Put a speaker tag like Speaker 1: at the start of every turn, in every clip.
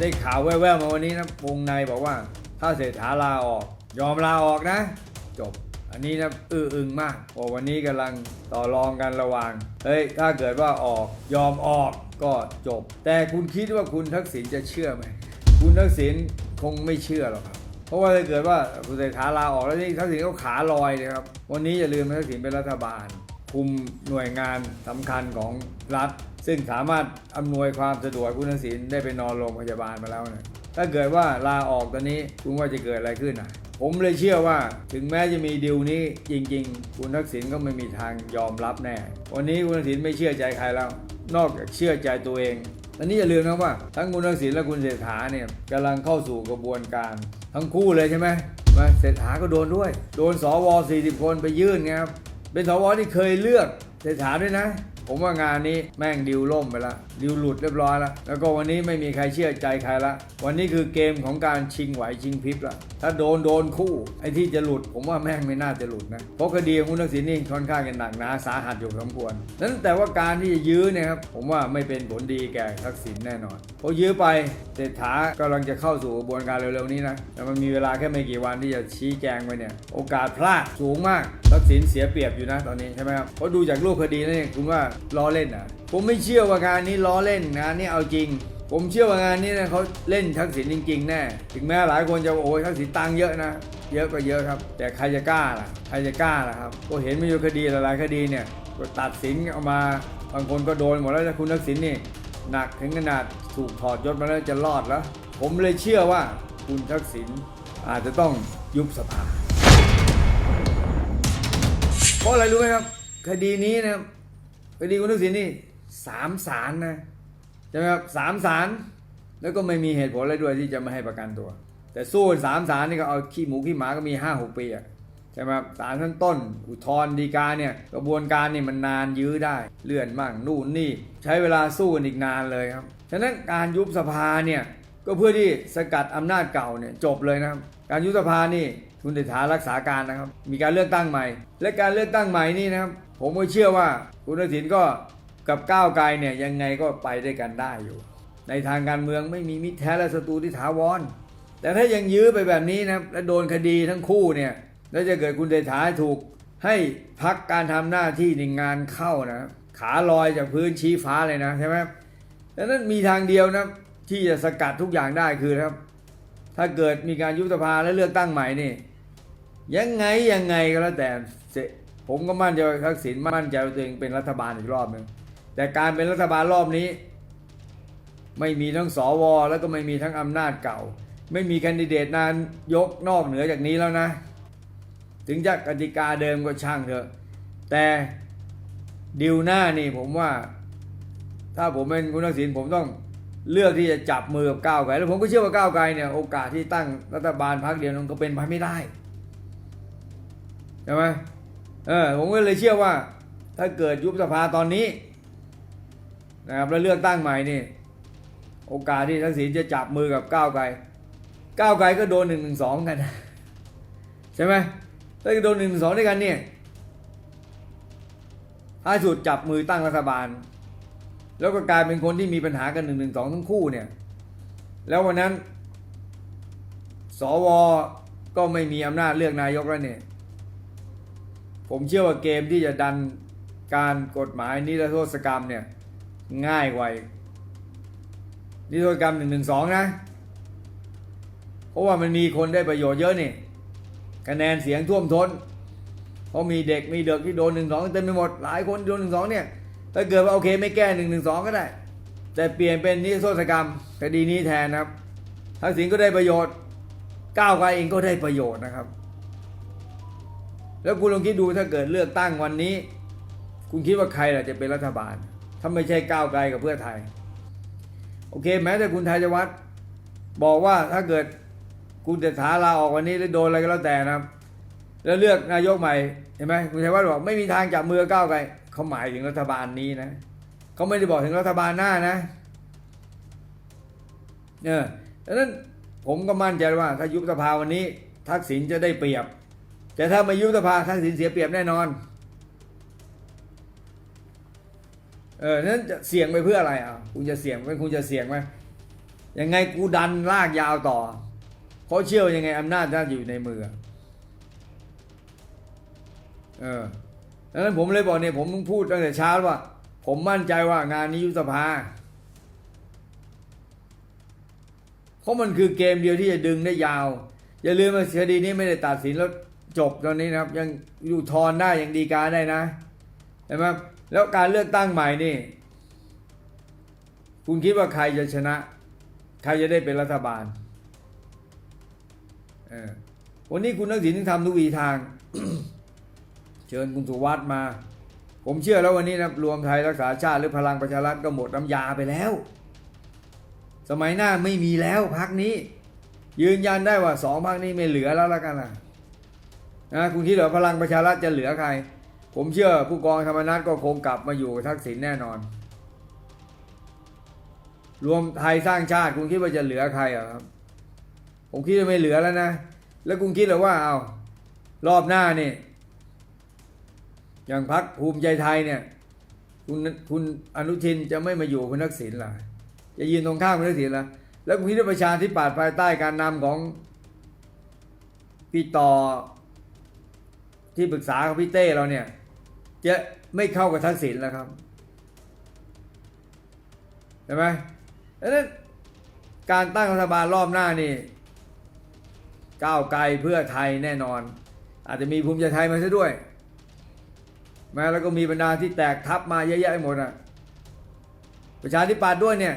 Speaker 1: ได้ข่าวแว่วๆมาวันนี้นะวงในบอกว่า ถ้าเศรษฐาลาออก ยอมลาออกนะ จบ อันนี้นะอื้ออึงมากโอ้วันนี้กำลังต่อรองกันระหว่างเฮ้ยถ้าเกิดว่าออกยอมออกก็จบ แต่คุณคิดว่าคุณทักษิณจะเชื่อไหมคุณทักษิณคงไม่เชื่อหรอกครับ เพราะว่าถ้าเกิดว่าคุณเศรษฐาลาออกแล้วนี่ทักษิณก็ขาลอยเลยครับ วันนี้อย่าลืมทักษิณเป็นรัฐบาลคุมหน่วยงานสำคัญของรัฐ ซึ่งสามารถอำนวยความสะดวกคุณทักษิณได้ไปนอนโรงพยาบาลมาแล้วเนี่ยถ้าเกิดว่าลาออกตอนนี้คุณว่าจะเกิดอะไรขึ้นอะ ผมเลยเชื่อว่าถึงแม้จะมีดิวนี้จริง ๆ คุณทักษิณก็ไม่มีทางยอมรับแน่ วันนี้คุณทักษิณไม่เชื่อใจใครแล้ว นอกจากเชื่อใจตัวเองอันนี้อย่าลืมนะว่าทั้งคุณทักษิณและคุณเศรษฐาเนี่ยกำลังเข้าสู่กระบวนการ ทั้งคู่เลยใช่ไหมมาเศรษฐาก็โดนด้วย โดนสว40 คนไปยื่นไงครับเป็นสวที่เคยเลือกเศรษฐาด้วยนะ ผมว่างานนี้แม่งดิวล่มไปละดิวหลุดเรียบร้อยแล้วแล้วก็วันนี้ไม่มีใครเชื่อใจใครละ วันนี้คือเกมของการชิงไหวชิงพริบละถ้าโดนโดนคู่ไอ้ที่จะหลุด ผมว่าแม่งไม่น่าจะหลุดนะเพราะคดีของคุณทักษิณนี่ค่อนข้างจะหนักหนาสาหัสอยู่สมควรนั้นแต่ว่าการที่จะยื้อเนี่ยครับผมว่าไม่เป็นผลดีแก่ทักษิณแน่นอนเพราะยื้อไปเศรษฐากำลังจะเข้าสู่กระบวนการเร็วๆนี้นะแต่มันมีเวลาแค่ไม่กี่วันที่จะชี้แจงไปเนี่ยโอกาสพลาดสูงมากทักษิณเสียเปรียบอยู่นะตอนนี้ใช่ไหมครับเพราะดูจากรูปคดีนี่คุณว่าล้อเล่นอะ ผมไม่เชื่อว่างานนี้ล้อเล่นงานนี้เอาจริง ผมเชื่อว่างานนี้นะเขาเล่นทักษิณจริง ๆ แน่ ถึงแม้หลายคนจะโอ้ยทักษิณตังเยอะนะ เยอะก็เยอะครับ แต่ใครจะกล้าล่ะ ใครจะกล้าล่ะครับ ก็เห็นมีอยู่คดีหลายๆคดีเนี่ยก็ตัดสินเอามาบางคนก็โดนหมดแล้วแต่คุณทักษิณนี่หนักถึงขนาดถูกถอดยศมาแล้วจะรอดแล้ว ผมเลยเชื่อว่าคุณทักษิณอาจจะต้องยุบสภา เพราะอะไรรู้ไหมครับ คดีนี้นะครับ คดีคุณทักษิณนี่สามศาลนะใช่ไหมครับสามศาลแล้วก็ไม่มีเหตุผลอะไรด้วยที่จะไม่ให้ประกันตัว แต่สู้สามศาลนี่ก็เอาขี้หมูขี้หมาก็มีห้าหกปีอะใช่ไหมครับศาลชั้นต้น อุทธรณ์ฎีกาเนี่ยกระบวนการนี่มันนานยื้อได้เลื่อนมั่งนู่นนี่ ใช้เวลาสู้กันอีกนานเลยครับฉะนั้นการยุบสภาเนี่ยก็เพื่อที่สกัดอำนาจเก่าเนี่ยจบเลยนะครับการยุบสภานี่คุณเดชารักษาการนะครับ มีการเลือกตั้งใหม่ และการเลือกตั้งใหม่นี่นะครับ ผมก็เชื่อว่าคุณทักษิณก็กับก้าวไกลเนี่ยยังไงก็ไปด้วยกันได้อยู่ ในทางการเมืองไม่มีมิตรแท้และศัตรูที่ถาวร แต่ถ้ายังยื้อไปแบบนี้นะและโดนคดีทั้งคู่เนี่ยแล้วจะเกิดคุณเดชาถูกให้พักการทำหน้าที่ในงานเข้านะขาลอยจากพื้นชี้ฟ้าเลยนะใช่ไหมดังนั้นมีทางเดียวนะที่จะสกัดทุกอย่างได้คือครับ ถ้าเกิดมีการยุบสภาและเลือกตั้งใหม่นี่ยังไงยังไงก็แล้วแต่ ผมก็มั่นใจว่าทักษิณมั่นใจว่าตัวเองเป็นรัฐบาลอีกรอบหนึ่งแต่การเป็นรัฐบาลรอบนี้ ไม่มีทั้งสวแล้วก็ไม่มีทั้งอำนาจเก่า ไม่มีแคนดิเดตนายกนอกเหนือจากนี้แล้วนะ ถึงจะกติกาเดิมก็ช่างเถอะ แต่ดิวหน้านี่ผมว่า ถ้าผมเป็นคุณทักษิณผมต้องเลือกที่จะจับมือกับก้าวไกลแล้วผมก็เชื่อว่าก้าวไกลเนี่ยโอกาสที่ตั้งรัฐบาลพรรคเดียวนั้นก็เป็นไปไม่ได้ใช่ไหม เออผมก็เลยเชื่อว่า ถ้าเกิดยุบสภาตอนนี้นะครับแล้วเลือกตั้งใหม่นี่ โอกาสที่ทักษิณจะจับมือกับก้าวไกลก้าวไกลก็โดนหนึ่งหนึ่งสองกันใช่ไหมถ้าโดนหนึ่งสองด้วยกันเนี่ยถ้ายสุดจับมือตั้งรัฐบาล แล้วก็กลายเป็นคนที่มีปัญหากันหนึ่งหนึ่งสองทั้งคู่เนี่ย แล้ววันนั้น สวก็ไม่มีอำนาจเลือกนายกแล้วเนี่ย ผมเชื่อว่าเกมที่จะดันการกฎหมายนิรโทษกรรมเนี่ยง่ายกว่านิรโทษกรรมหนึ่งหนึ่งสองนะ เพราะว่ามันมีคนได้ประโยชน์เยอะนี่คะแนนเสียงท่วมท้น เพราะมีเด็กมีเด็กที่โดนหนึ่งสองเต็มไปหมด หลายคนโดนหนึ่งสองเนี่ยถ้าเกิดว่าโอเคไม่แก้หนึ่งหนึ่งสองก็ได้ แต่เปลี่ยนเป็นนิรโทษกรรมคดีนี้แทนนะครับทักษิณก็ได้ประโยชน์ก้าวไกลเองก็ได้ประโยชน์นะครับ แล้วคุณลองคิดดูถ้าเกิดเลือกตั้งวันนี้ คุณคิดว่าใครล่ะจะเป็นรัฐบาล ถ้าไม่ใช่ก้าวไกลกับเพื่อไทย โอเค แม้แต่คุณไทยวัฒน์บอกว่าถ้าเกิดคุณเศรษฐาลาออกวันนี้แล้วโดนอะไรก็แล้วแต่นะครับ แล้วเลือกนายกใหม่เห็นไหมคุณชัยวัฒน์บอกไม่มีทางจับมือก้าวไกลเขาหมายถึงรัฐบาลนี้นะเขาไม่ได้บอกถึงรัฐบาลหน้านะเออดังนั้นผมก็มั่นใจว่าถ้ายุบสภาวันนี้ ทักษิณจะได้เปรียบ แต่ถ้าม่ยุบสภาทักษิณเสียเปรียบแน่นอน เออนั้นจะเสี่ยงไปเพื่ออะไรอะคุณจะเสี่ยงไหมคุณจะเสี่ยงไหมยังไงกูดันลากยาวต่อเพราะเชื่อว่ายังไงอำนาจน่าอยู่ในมือ เออดังนั้นผมเลยบอกเนี่ยผมพูดตั้งแต่เช้าว่า ผมมั่นใจว่างานนี้ยุบสภาเพราะมันคือเกมเดียวที่จะดึงได้ยาว อย่าลืมว่าคดีนี้ไม่ได้ตัดสินแล้ว จบตอนนี้นะครับ ยังอยู่ทอนได้ยังดีกาได้นะเห็นไหมแล้วการเลือกตั้งใหม่นี่ คุณคิดว่าใครจะชนะ ใครจะได้เป็นรัฐบาลเออวันนี้คุณนักสินทำทุกวีทาง เชิญคุณสุวัสด์มา ผมเชื่อแล้ววันนี้นะรวมไทยรักษาชาติหรือพลังประชารัฐก็หมดน้ำยาไปแล้ว สมัยหน้าไม่มีแล้วพักนี้ ยืนยันได้ว่าสองพักนี้ไม่เหลือแล้วละกันนะ นะคุณคิดว่าพลังประชารัฐจะเหลือใคร ผมเชื่อผู้กองธรรมนัฐก็คงกลับมาอยู่ทักษิณแน่นอน รวมไทยสร้างชาติคุณคิดว่าจะเหลือใครอะครับ ผมคิดว่าไม่เหลือแล้วนะ แล้วคุณคิดเหรอว่าเอารอบหน้านี่ อย่างพักภูมิใจไทยเนี่ย คุณคุณอนุทินจะไม่มาอยู่คุณทักษิณล่ะจะยืนตรงข้ามคุณทักษิณล่ะแล้วคุณคิดว่าประชาธิปัตย์ภายใต้การนำของพี่ต่อ ที่ปรึกษาของพี่เต้เราเนี่ย จะไม่เข้ากับทักษิณแล้วครับใช่ไหมดังนั้นการตั้งรัฐบาลรอบหน้านี่ก้าวไกลเพื่อไทยแน่นอน อาจจะมีภูมิใจไทยมาซะด้วยแม้แล้วก็มีบรรดาที่แตกทับมาเยอะแยะไปหมดอะประชาธิปัตย์ด้วยเนี่ย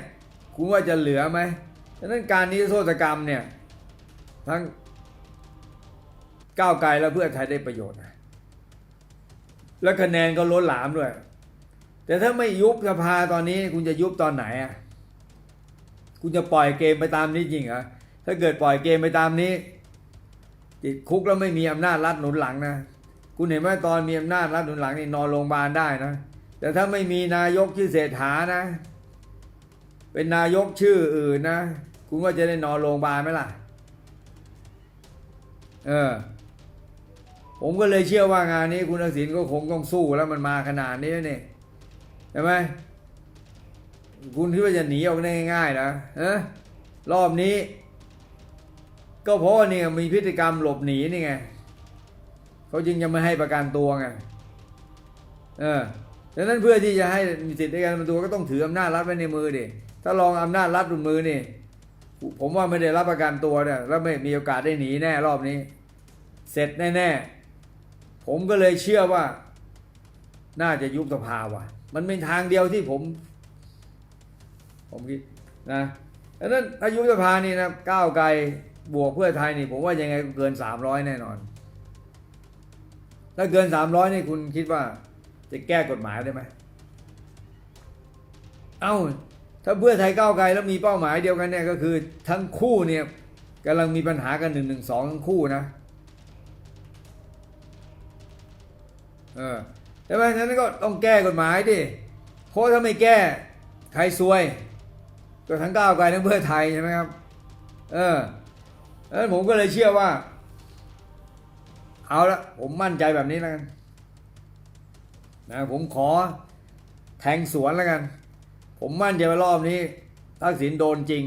Speaker 1: คุณว่าจะเหลือไหมดังนั้นการนี้โทษกรรมเนี่ยทั้ง ก้าวไกลและเพื่อไทยได้ประโยชน์นะแล้วคะแนนก็ล้นหลามด้วย แต่ถ้าไม่ยุบสภาตอนนี้คุณจะยุบตอนไหนอะคุณจะปล่อยเกมไปตามนี้จริงเหรอถ้าเกิดปล่อยเกมไปตามนี้ ติดคุกแล้วไม่มีอำนาจรัฐหนุนหลังนะคุณเห็นไหมตอนมีอำนาจรัฐหนุนหลังนี่นอนโรงพยาบาลได้นะแต่ถ้าไม่มีนายกชื่อเศรษฐานะ เป็นนายกชื่ออื่นนะ คุณว่าจะได้นอนโรงพยาบาลไหมล่ะ เออ ผมก็เลยเชื่อว่างานนี้คุณทักษิณก็คงต้องสู้แล้วมันมาขนาดนี้แล้วนี่ใช่ไหมคุณคิดว่าจะหนีออกได้ง่ายๆนะเออรอบนี้ ก็เพราะว่านี่มีพฤติกรรมหลบหนีนี่ไงเขาจึงจะไม่ให้ประกันตัวไงเออดังนั้นเพื่อที่จะให้มีสิทธิในการประกันตัวก็ต้องถืออำนาจรัฐไว้ในมือดิถ้าลองอำนาจรัฐบนมือนี่ผมว่าไม่ได้รับประกันตัวเนี่ยแล้วไม่มีโอกาสได้หนีแน่รอบนี้ เสร็จแน่ๆ ผมก็เลยเชื่อว่า น่าจะยุบสภาว่ะ มันเป็นทางเดียวที่ผม ผมคิดนะดังนั้นถ้ายุบสภานี่นะก้าวไกลบวกเพื่อไทยนี่ ผมว่ายังไงก็เกินสามร้อยแน่นอน ถ้าเกินสามร้อยนี่คุณคิดว่า จะแก้กฎหมายได้ไหมเอ้า ถ้าเพื่อไทยก้าวไกลแล้วมีเป้าหมายเดียวกันเนี่ยก็คือ ทั้งคู่เนี่ยกำลังมีปัญหากันหนึ่งหนึ่งสองทั้งคู่นะ เออแต่ว่านั้นก็ต้องแก้กฎหมายดิเพราะถ้าไม่แก้ ใครซวย ก็ทั้งก้าวไกลทั้งเพื่อไทยใช่ไหมครับ เออดังนั้นผมก็เลยเชื่อว่า เอาละผมมั่นใจแบบนี้แล้วกันนะผมขอแทงสวนแล้วกัน ผมมั่นใจว่ารอบนี้ทักษิณโดนจริง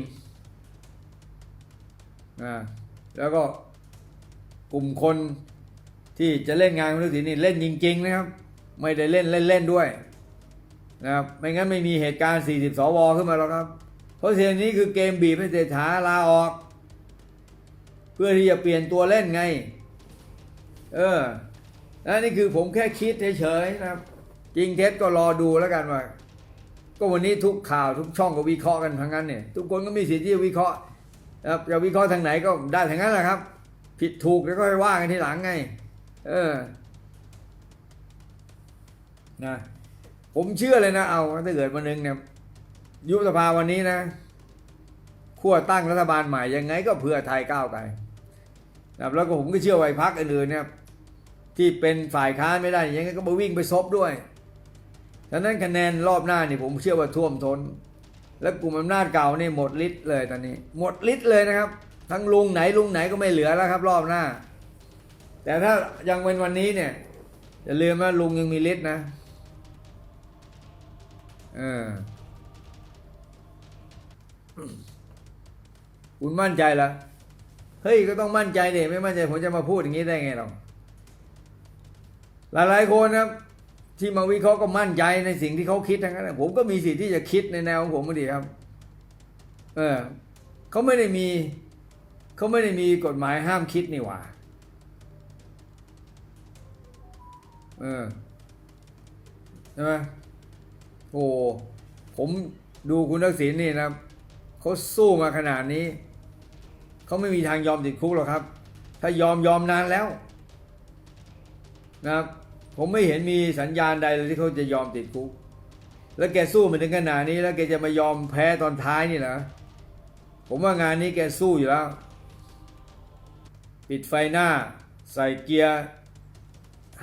Speaker 1: นะแล้วก็กลุ่มคน ที่จะเล่นงานคุณทักษิณนี่เล่นจริง ๆ นะครับ ไม่ได้เล่นเล่นๆด้วยนะครับไม่งั้นไม่มีเหตุการณ์ 40 สวขึ้นมาหรอกครับ เพราะเสียงนี้คือเกมบีบให้เศรษฐาลาออก เพื่อที่จะเปลี่ยนตัวเล่นไง เออแล้วนี่คือผมแค่คิดเฉยๆนะครับ จริงเท็จก็รอดูแล้วกันว่า ก็วันนี้ทุกข่าวทุกช่องก็วิเคราะห์กันทั้งนั้นเนี่ยทุกคนก็มีสิทธิ์ที่จะวิเคราะห์นะครับจะวิเคราะห์ทางไหนก็ได้ทางนั้นแหละครับ ผิดถูกแล้วก็ว่ากันทีหลังไง เออนะผมเชื่อเลยนะ เอาถ้าเกิดวันหนึ่งเนี่ยยุบสภาวันนี้นะขั้วตั้งรัฐบาลใหม่ยังไงก็เพื่อไทยก้าวไกลนะแล้วก็ผมก็เชื่อไว้พักอื่นๆเนี่ยที่เป็นฝ่ายค้านไม่ได้ยังไงก็มาวิ่งไปซบด้วยดังนั้นคะแนนรอบหน้านี่ผมเชื่อว่าท่วมทน้น แล้วกลุ่มอำนาจเก่านี่หมดฤทธิ์เลยตอนนี้ หมดฤทธิ์เลยนะครับ ทั้งลุงไหนลุงไหนก็ไม่เหลือแล้วครับ รอบหน้า แต่ถ้ายังเป็นวันนี้เนี่ยอย่าลืมว่าลุงยังมีฤทธิ์นะเออคุณมั่นใจละเฮ้ยก็ต้องมั่นใจเด็ไม่มั่นใจผมจะมาพูดอย่างนี้ได้ไงหรอกหลายๆคนนะครับที่มาวิเคราะห์ก็มั่นใจในสิ่งที่เขาคิดทั้งนั้นนะผมก็มีสิทธิ์ที่จะคิดในแนวของผมก็ดีครับ เออเขาไม่ได้มีเขาไม่ได้มีกฎหมายห้ามคิดนี่หว่า เออใช่ไหมโอ้ผมดูคุณทักษิณนี่นะเขาสู้มาขนาดนี้ เขาไม่มีทางยอมติดคุกหรอกครับ ถ้ายอมยอมนานแล้ว นะครับ ผมไม่เห็นมีสัญญาณใดเลยที่เขาจะยอมติดคุก แล้วแกสู้มาถึงขนาดนี้ แล้วแกจะมายอมแพ้ตอนท้ายนี่นะผมว่างานนี้แกสู้อยู่แล้ว ปิดไฟหน้า ใส่เกียร์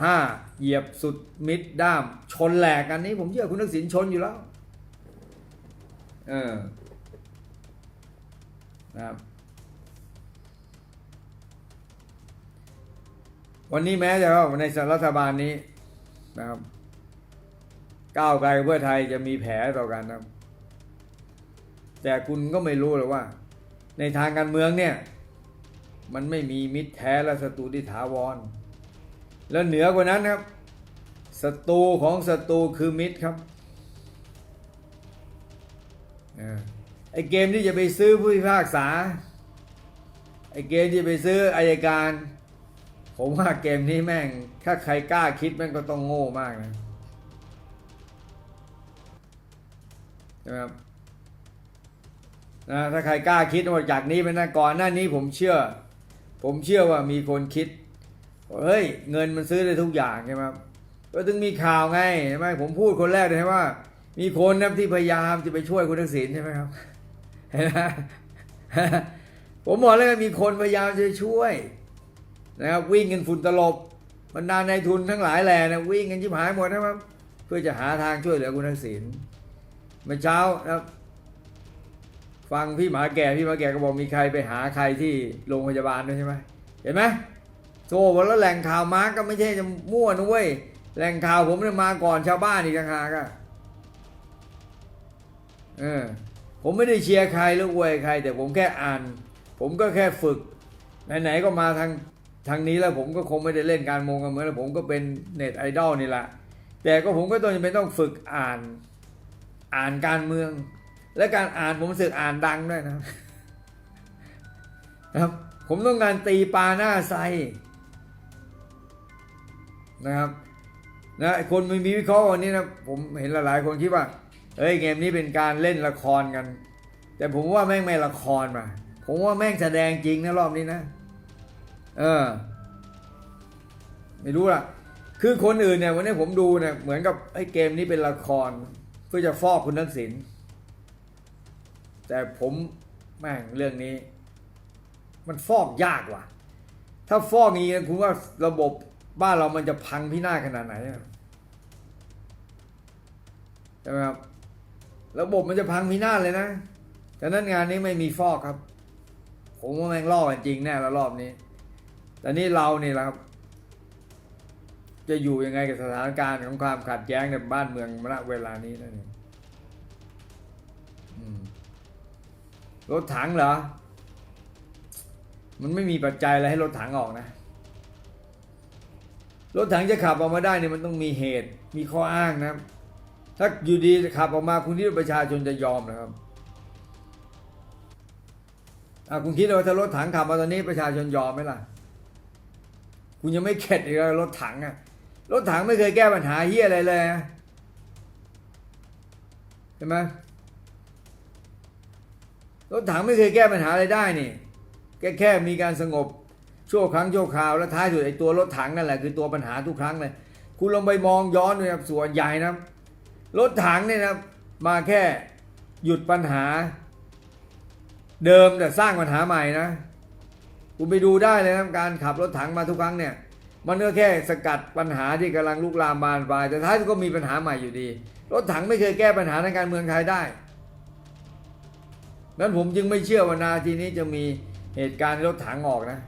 Speaker 1: ห้าเหยียบสุดมิดด้าม ชนแหลกอันนี้ ผมเชื่อคุณทักษิณชนอยู่แล้ว เออนะครับวันนี้แม้จะว่าในรัฐบาลนี้นะครับก้าวไกลกับเพื่อไทยจะมีแผลต่อกันนะแต่คุณก็ไม่รู้หรอกว่า ในทางการเมืองเนี่ย มันไม่มีมิตรแท้และศัตรูที่ถาวร แล้วเหนือกว่านั้นครับศัตรูของศัตรูคือมิตรครับอไอเกมที่จะไปซื้อผู้พิพากษาไอเกมที่ไปซื้ออายการ ผมว่าเกมนี้แม่ง ถ้าใครกล้าคิดแม่งก็ต้องโง่มากนะใช่ไหมครับนะถ้าใครกล้าคิดว่าจากนี้เป็นก่อนหน้านี้ผมเชื่อ ผมเชื่อว่ามีคนคิด เฮ้ยเงินมันซื้อได้ทุกอย่างใช่ไหมครับก็ถึงมีข่าวไงใช่ไหมผมพูดคนแรกเลยว่า มีคนนะที่พยายามจะไปช่วยคุณทักษิณใช่ไหมครับเห็นไหมผมบอกเลยมีคนพยายามจะช่วยนะครับวิ่งกันฝุ่นตลบบรรดาในายทุนทั้งหลายแหล่นะวิ่งกันชิบหายหมดนะครับเพื่อจะหาทางช่วยเหลือคุณทักษิณเมื่อเช้านะครับ ฟังพี่หมาแก่พี่หมาแก่ก็บอกมีใครไปหาใครที่โรงพยาบาลด้วยใช่ไหมเห็นไหม โธ่วันแล้วแหล่งข่าวมาร์กก็ไม่ใช่จะมั่วนะเว้ยแหล่งข่าวผมเนี่ยมาก่อนชาวบ้านอีกต่างหากอะเออผมไม่ได้เชียร์ใครหรืออวยใคร แต่ผมแค่อ่าน ผมก็แค่ฝึก ไหนๆก็มาทางทางนี้แล้วผมก็คงไม่ได้เล่นการเมงกันเหมือนแล้วผมก็เป็นเน็ตไอดอลนี่แหละแต่ก็ผมก็ต้องจำเป็นต้องฝึกอ่านอ่านการเมือง และการอ่านผมสึกอ่านดังด้วยนะ ครับนะครับผมต้องการตีปลาหน้าไซ นะครับนะคนม่มีวิเคราะห์วันนี้นะผมเห็นหลายๆ คนคิดว่าเอ้ยเกมนี้เป็นการเล่นละครกัน แต่ผมว่าแม่งไม่ละครมาผมว่าแม่งแสดงจริงนะรอบนี้นะ เออ ไม่รู้ล่ะ คือคนอื่นเนี่ยวันนี้ผมดูเนี่ยเหมือนกับไอ้เกมนี้เป็นละครเพื่อจะฟอกคุณทักษิณแต่ผมแม่งเรื่องนี้ มันฟอกยากว่ะ ถ้าฟอกงนี้นะคุณว่าระบบ บ้านเรามันจะพังพินาศขนาดไหนใช่ไหมครับระบบมันจะพังพินาศเลยนะฉะนั้นงานนี้ไม่มีฟอกครับ ผมว่าแม่งล่อกันจริงแน่ละรอบนี้ แต่นี่เรานี่แหละครับ จะอยู่ยังไงกับสถานการณ์ของความขัดแย้งในบ้านเมืองณเวลานี้นั่นเองรถถังเหรอ มันไม่มีปัจจัยอะไรให้รถถังออกนะ รถถังจะขับออกมาได้เนี่ยมันต้องมีเหตุ มีข้ออ้างนะครับถ้าอยู่ดีขับออกมาคุณคิดว่ประชาชนจะยอมนะครับคุณคิดว่าถ้ารถถังขับมาตอนนี้ประชาชนยอมไหมล่ะ คุณยังไม่เข็ดอีกเลยรถถังอะรถถังไม่เคยแก้ปัญหาเฮียอะไรเลยนะใช่ไหมรถถังไม่เคยแก้ปัญหาอะไรได้นี่แค่แค่มีการสงบ ชั่วครั้งชั่วคราวแล้วท้ายสุดไอ้ตัวรถถังนั่นแหละคือตัวปัญหาทุกครั้งเลย คุณลองไปมองย้อนดูครับส่วนใหญ่นะรถถังเนี่ยนะมาแค่หยุดปัญหา เดิมแต่สร้างปัญหาใหม่นะคุณไปดูได้เลยนะการขับรถถังมาทุกครั้งเนี่ย มันก็แค่สกัดปัญหาที่กำลังลุกลามบานปลายแต่ท้ายสุดก็มีปัญหาใหม่อยู่ดี รถถังไม่เคยแก้ปัญหาในการเมืองไทยได้นั้นผมจึงไม่เชื่อว่านาทีนี้จะมีเหตุการณ์รถถังออกนะ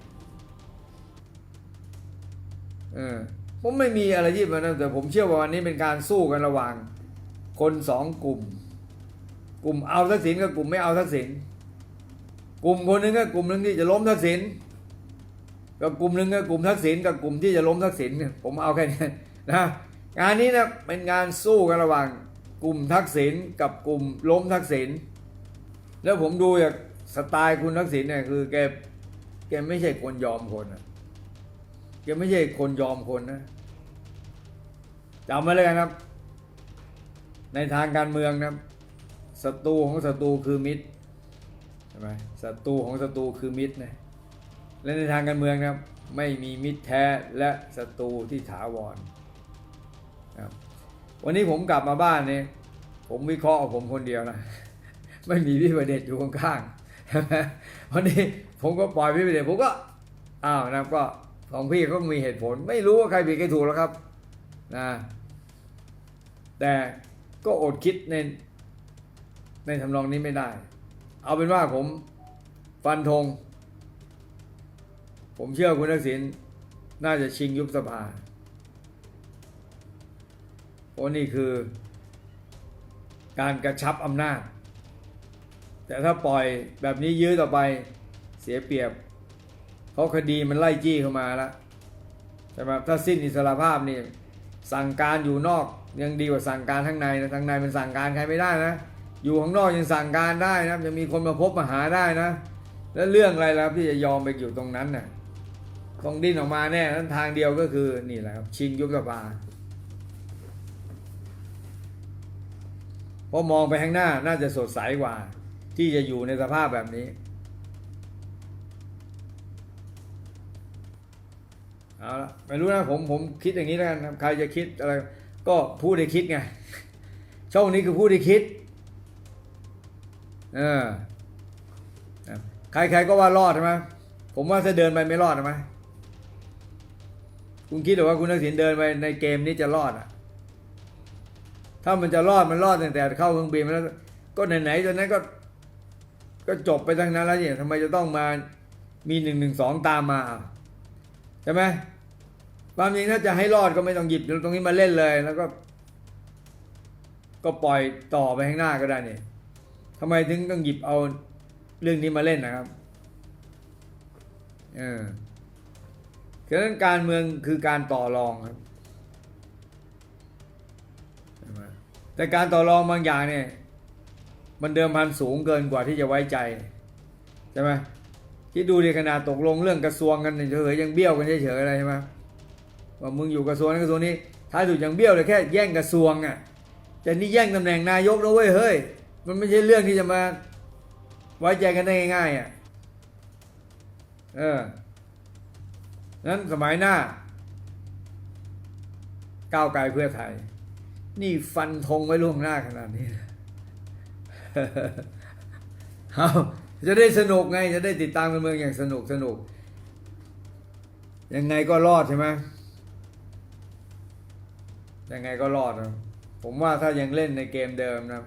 Speaker 1: เออผมไม่มีอะไรที่มันนะแต่ผมเชื่อว่าวันนี้เป็นการสู้กันระหว่าง คนสองกลุ่ม กลุ่มเอาทักษิณกับกลุ่มไม่เอาทักษิณกลุ่มคนนึงก็กลุ่มหนึงที่จะล้มทักษิณก็กลุ่มหนึงก็กลุ่มทักษิณกับกลุ่มที่จะล้มทักษิณเนี่ยผมเอาแค่นี้นะงานนี้นะเป็นงานสู้กันระหว่าง กลุ่มทักษิณกับกลุ่มล้มทักษิณแล้วผมดูจากสไตล์คุณทักษิณเนี่ยคือแกแกไม่ใช่คนยอมคนนะ แกไม่ใช่คนยอมคนนะจำไว้เลยนะครับ ในทางการเมืองนะศัตรูของศัตรูคือมิตรใช่ไหมศัตรูของศัตรูคือมิตรนะและในทางการเมืองนะครับ ไม่มีมิตรแท้และศัตรูที่ถาวรนะครับวันนี้ผมกลับมาบ้านเนี่ยผมวิเคราะห์เอาผมคนเดียวนะไม่มีพี่ประเดชอยู่ข้างๆวันนี้ผมก็ปล่อยพี่ประเดชผมก็อ้าวนะก็ ของพี่ก็มีเหตุผล ไม่รู้ว่าใครผิดใครถูกแล้วครับนะแต่ก็อดคิดในในทำนองนี้ไม่ได้ เอาเป็นว่าผมฟันธง ผมเชื่อคุณทักษิณน่าจะชิงยุบสภาเพราะนี่คือ การกระชับอำนาจ แต่ถ้าปล่อยแบบนี้ยื้อต่อไปเสียเปรียบ เพราะคดีมันไล่จี้เข้ามาแล้วใช่ไหมถ้าสิ้นอิสรภาพนี่สั่งการอยู่นอกยังดีกว่าสั่งการข้างในนะทางในมันสั่งการใครไม่ได้นะ อยู่ข้างนอกยังสั่งการได้นะยังมีคนมาพบมาหาได้นะ แล้วเรื่องอะไรแล้วที่จะยอมไปอยู่ตรงนั้นน่ะต้องดิ้นออกมาแน่นั้นทางเดียวก็คือนี่แหละครับชิงยุบสภาเพราะมองไปข้างหน้าน่าจะสดใสกว่า ที่จะอยู่ในสภาพแบบนี้ เอาละไม่รู้นะผมผมคิดอย่างนี้แล้วกันใครจะคิดอะไร ก็พูดได้คิดไงช่องนี้คือพูดได้คิดเออใครใครก็ว่ารอดใช่ไหมผมว่าถ้าเดินไปไม่รอดใช่ไหมคุณคิดหรือว่าคุณทักษิณเดินไปในเกมนี้จะรอดอะ ถ้ามันจะรอดมันรอดตั้งแต่เข้าเครื่องบินแล้ว ก็ไหนๆตอนนั้นก็ ก็จบไปทั้งนั้นแล้วเนี่ยทำไมจะต้องมามีหนึ่งหนึ่งสองตามมาใช่ไหม ความจริงถ้าจะให้รอดก็ไม่ต้องหยิบตรงนี้มาเล่นเลย แล้วก็ ก็ปล่อยต่อไปข้างหน้าก็ได้เนี่ยทำไมถึงต้องหยิบเอาเรื่องนี้มาเล่นนะครับเออฉะนั้นการเมืองคือการต่อรองครับแต่การต่อรองบางอย่างเนี่ย มันเดิมพันสูงเกินกว่าที่จะไว้ใจใช่ไหมคิดดูดิขนาดตกลงเรื่องกระทรวงกันเฉยๆยังเบี้ยวกันเฉยๆอะไรใช่ไหม ว่ามึงอยู่กระทรวงนั้นกระทรวงนี้ท้ายสุดยังเบี้ยวเลยแค่แย่งกระทรวงอะแต่นี่แย่งตำแหน่งนายกแล้วเว้ยเฮ้ยมันไม่ใช่เรื่องที่จะมาไว้ใจกันได้ง่ายๆอะเออนั้นสมัยหน้า ก้าวไกลเพื่อไทย นี่ฟันธงไว้ล่วงหน้าขนาดนี้เอาจะได้สนุกไง จะได้ติดตามการเมืองอย่างสนุกสนุก ยังไงก็รอดใช่ไหม ยังไงก็รอดนะผมว่าถ้ายังเล่นในเกมเดิมนะ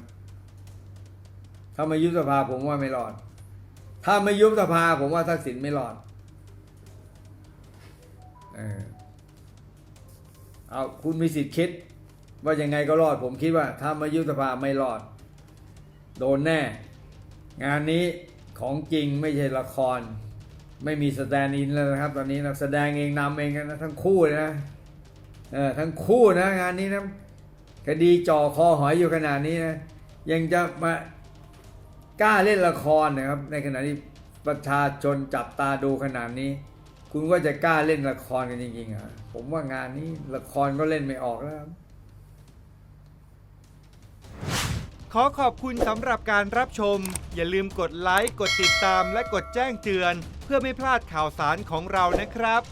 Speaker 1: ถ้าไม่ยุบสภาผมว่าไม่รอด ถ้าไม่ยุบสภาผมว่าทักษิณไม่รอด เออเอาคุณมีสิทธิ์คิด ว่ายังไงก็รอด ผมคิดว่า ถ้าไม่ยุบสภาไม่รอด โดนแน่ งานนี้ของจริงไม่ใช่ละคร ไม่มีสแตนด์อินแล้วนะครับ ตอนนี้นักแสดงเองนำเองกันนะทั้งคู่เลยนะ ทั้งคู่นะงานนี้นะคดีจ่อคอหอยอยู่ขนาดนี้นะยังจะมากล้าเล่นละครนะครับ ในขณะที่ประชาชนจับตาดูขนาดนี้ คุณก็จะกล้าเล่นละครกันจริงๆอะผมว่างานนี้ละครก็เล่นไม่ออกแล้วครับ
Speaker 2: ขอขอบคุณสำหรับการรับชม อย่าลืมกดไลค์ กดติดตาม และกดแจ้งเตือน เพื่อไม่พลาดข่าวสารของเรานะครับ